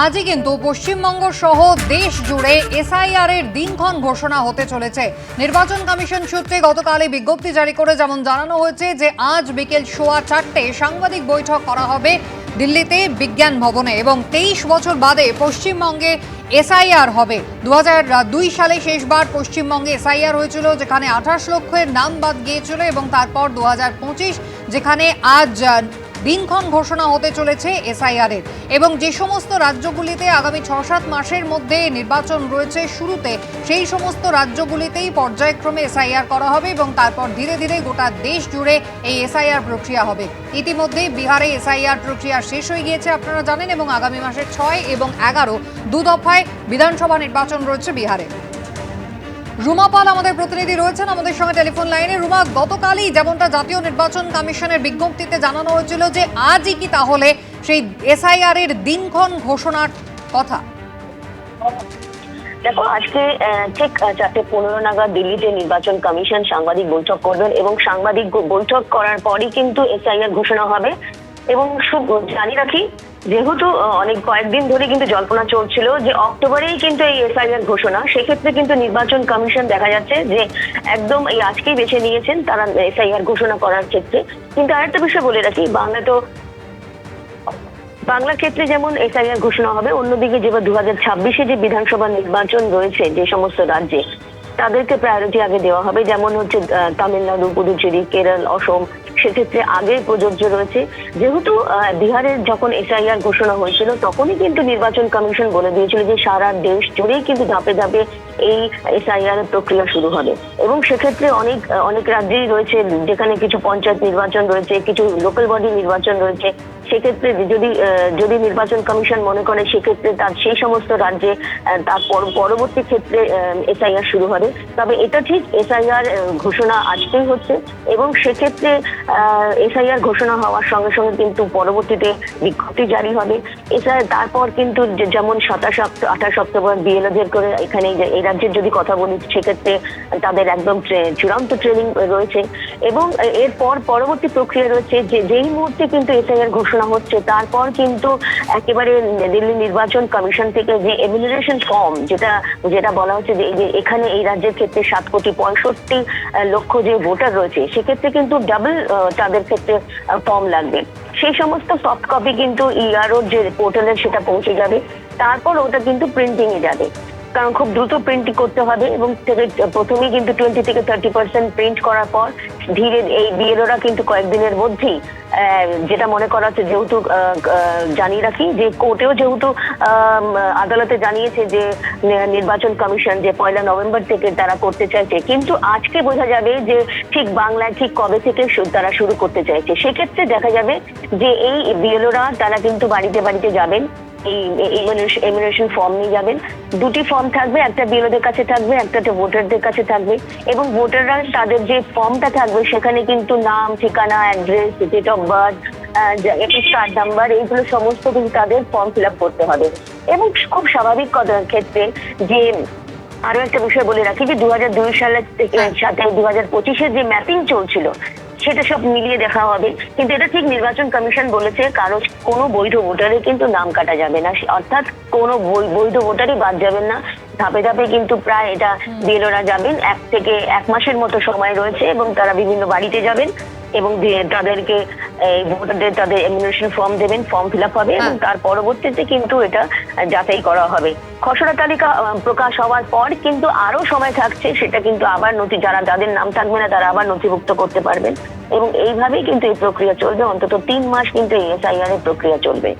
আজই কিন্তু পশ্চিমবঙ্গ সহ দেশ জুড়ে এসআইআর এর দিনক্ষণ ঘোষণা হতে চলেছে। নির্বাচন কমিশন সূত্রে গতকালই বিজ্ঞপ্তি জারি করে যেমন জানানো হয়েছে যে আজ বিকেল সোয়া চারটে সাংবাদিক বৈঠক করা হবে দিল্লিতে বিজ্ঞান ভবনে এবং তেইশ বছর বাদে পশ্চিমবঙ্গে এসআইআর হবে। দু সালে শেষবার পশ্চিমবঙ্গে এসআইআর হয়েছিল, যেখানে আঠাশ লক্ষের নাম বাদ গিয়েছিল এবং তারপর দু হাজার পঁচিশ, যেখানে আজ দিনক্ষণ ঘোষণা হতে চলেছে এসআইআর এর এবং যে সমস্ত রাজ্যগুলিতে আগামী ছ সাত মাসের মধ্যে নির্বাচন রয়েছে শুরুতে, সেই সমস্ত রাজ্যগুলিতেই পর্যায়ক্রমে এসআইআর করা হবে এবং তারপর ধীরে ধীরে গোটা দেশ জুড়ে এই এসআইআর প্রক্রিয়া হবে। ইতিমধ্যেই বিহারে এসআইআর প্রক্রিয়া শেষ হয়ে গিয়েছে আপনারা জানেন এবং আগামী মাসের ছয় এবং এগারো দু দফায় বিধানসভা নির্বাচন রয়েছে বিহারে। রুমা পাল আমাদের প্রতিনিধি রয়েছেন আমাদের সঙ্গে টেলিফোন লাইনে। রুমা, গতকালই যেমনটা জাতীয় নির্বাচন কমিশনের বিজ্ঞপ্তিতে জানানো হয়েছিল যে আজই কি তাহলে সেই এসআইআর এর দিনক্ষণ ঘোষণার কথা? দেখো, আজকে ঠিক চারটে পনেরো নাগাদ দিল্লিতে নির্বাচন কমিশন সাংবাদিক বৈঠক করবেন এবং সাংবাদিক বৈঠক করার পরই কিন্তু এসআইআর ঘোষণা হবে। এবং জানি রাখি যেহেতু অনেক কয়েকদিন ধরে কিন্তু জল্পনা চলছিল যে অক্টোবরেই কিন্তু এই এসআইআর ঘোষণা। সেক্ষেত্রে কিন্তু নির্বাচন কমিশন দেখা যাচ্ছে যে একদম এই আজকেই বেছে নিয়েছেন তারা এসআইআর ঘোষণা করার ক্ষেত্রে। কিন্তু আরেকটা বিষয় বলে রাখি, বাংলা তো বাংলার ক্ষেত্রে যেমন এসআইআর ঘোষণা হবে, অন্যদিকে যেবার দু হাজার ছাব্বিশে যে বিধানসভা নির্বাচন রয়েছে যে সমস্ত রাজ্যে, তাদেরকে প্রায়োরিটি আগে দেওয়া হবে। যেমন হচ্ছে তামিলনাড়ু, পুদুচেরি, কেরল, অসম সেক্ষেত্রে আগে প্রযোজ্য রয়েছে। যেহেতু বিহারের যখন এসআইআর ঘোষণা হয়েছিল, তখনই কিন্তু নির্বাচন কমিশন বলে দিয়েছিল যে সারা দেশ জুড়েই কিন্তু ধাপে ধাপে এই এসআইআর প্রক্রিয়া শুরু হবে। এবং সেক্ষেত্রে অনেক অনেক রাজ্যেই রয়েছে, যেখানে কিছু পঞ্চায়েত নির্বাচন রয়েছে, কিছু লোকাল বডি নির্বাচন রয়েছে। সেক্ষেত্রে যদি যদি নির্বাচন কমিশন মনে করে, সেক্ষেত্রে তার সেই সমস্ত রাজ্যে তার পরবর্তী ক্ষেত্রে এসআইআর শুরু হবে। তবে এটা ঠিক এসআইআর ঘোষণা আজকেই হচ্ছে। এবং সেক্ষেত্রে এসআইআর ঘোষণা হওয়ার সঙ্গে সঙ্গে কিন্তু পরবর্তীতে বিজ্ঞপ্তি জারি হবে। এছাড়া তারপর কিন্তু যেমন সাতাশ আঠাশ অক্টোবর বিএলওদের করে এখানে এই রাজ্যের যদি কথা বলি, সেক্ষেত্রে তাদের একদম চূড়ান্ত ট্রেনিং রয়েছে। এবং এরপর পরবর্তী প্রক্রিয়া রয়েছে যে, যেই মুহূর্তে কিন্তু এসআইআর ঘোষণা হচ্ছে, তারপর কিন্তু একেবারে দিল্লি নির্বাচন কমিশন থেকে যে এমিনারেশন ফর্ম যেটা যেটা বলা হচ্ছে যে এখানে এই রাজ্যের ক্ষেত্রে সাত কোটি পঁয়ষট্টি লক্ষ যে ভোটার রয়েছে, সেক্ষেত্রে কিন্তু ডাবল তাদের ক্ষেত্রে ফর্ম লাগবে। সেই সমস্ত সফট কপি কিন্তু ইআরও যে পোর্টালে সেটা পৌঁছে যাবে। তারপর ওটা কিন্তু প্রিন্টিং এ যাবে। কারণ খুব দ্রুত প্রিন্টিং করতে হবে এবং থেকে প্রথমেই কিন্তু টোয়েন্টি থেকে থার্টি পার্সেন্ট প্রিন্ট করার পর ধীরে এই বিএলওরা কিন্তু কয়েকদিনের মধ্যেই যেটা মনে করা হচ্ছে যেহেতু জানিয়ে রাখি যে কোর্টেও যেহেতু আদালতে জানিয়েছে যে নির্বাচন কমিশন যে পয়লা নভেম্বর থেকে তারা করতে চাইছে। কিন্তু আজকে বোঝা যাবে যে ঠিক বাংলায় ঠিক কবে থেকে তারা শুরু করতে চাইছে। সেক্ষেত্রে দেখা যাবে যে এই বিএলওরা তারা কিন্তু বাড়িতে বাড়িতে যাবেন। এই ফর্ম নিয়ে যাবেন। দুটি ফর্ম থাকবে একটা বিএলওদের কাছে থাকবে একটা ভোটারদের কাছে থাকবে। এবং ভোটাররা তাদের যে ফর্মটা থাকবে সেখানে কিন্তু নাম ঠিকানা address date of birth card number এইগুলো সমস্ত কিন্তু তাদের ফর্ম ফিল আপ করতে হবে। এবং খুব স্বাভাবিক কথার ক্ষেত্রে যে আরও একটা বিষয় বলে রাখি যে দু হাজার দুই সালের থেকে সাথে দু হাজার পঁচিশের যে ম্যাপিং চলছিল সেটা সব মিলিয়ে দেখা হবে। কিন্তু এটা ঠিক নির্বাচন কমিশন বলেছে কারও কোনো বৈধ ভোটারে কিন্তু নাম কাটা যাবে না। অর্থাৎ কোনো বৈধ ভোটারই বাদ যাবেন না। ধাপে ধাপে কিন্তু প্রায় এটা বিএলওরা যাবেন। এক থেকে এক মাসের মতো সময় রয়েছে এবং তারা বিভিন্ন বাড়িতে যাবেন। এবং তাদেরকে এই ভোটারদের তাদের এমিনেশন ফর্ম দেবেন ফর্ম ফিল আপ হবে এবং হ্যাঁ। তার পরবর্তীতে কিন্তু এটা যাচাই করা হবে। খসড়া তালিকা প্রকাশ হওয়ার পর কিন্তু আরও সময় থাকছে সেটা কিন্তু আবার নথি যারা যাদের নাম থাকবে না তারা আবার নথিভুক্ত করতে পারবেন। এবং এইভাবেই কিন্তু এই প্রক্রিয়া চলবে। অন্তত তিন মাস কিন্তু এই এসআইআর এর প্রক্রিয়া চলবে।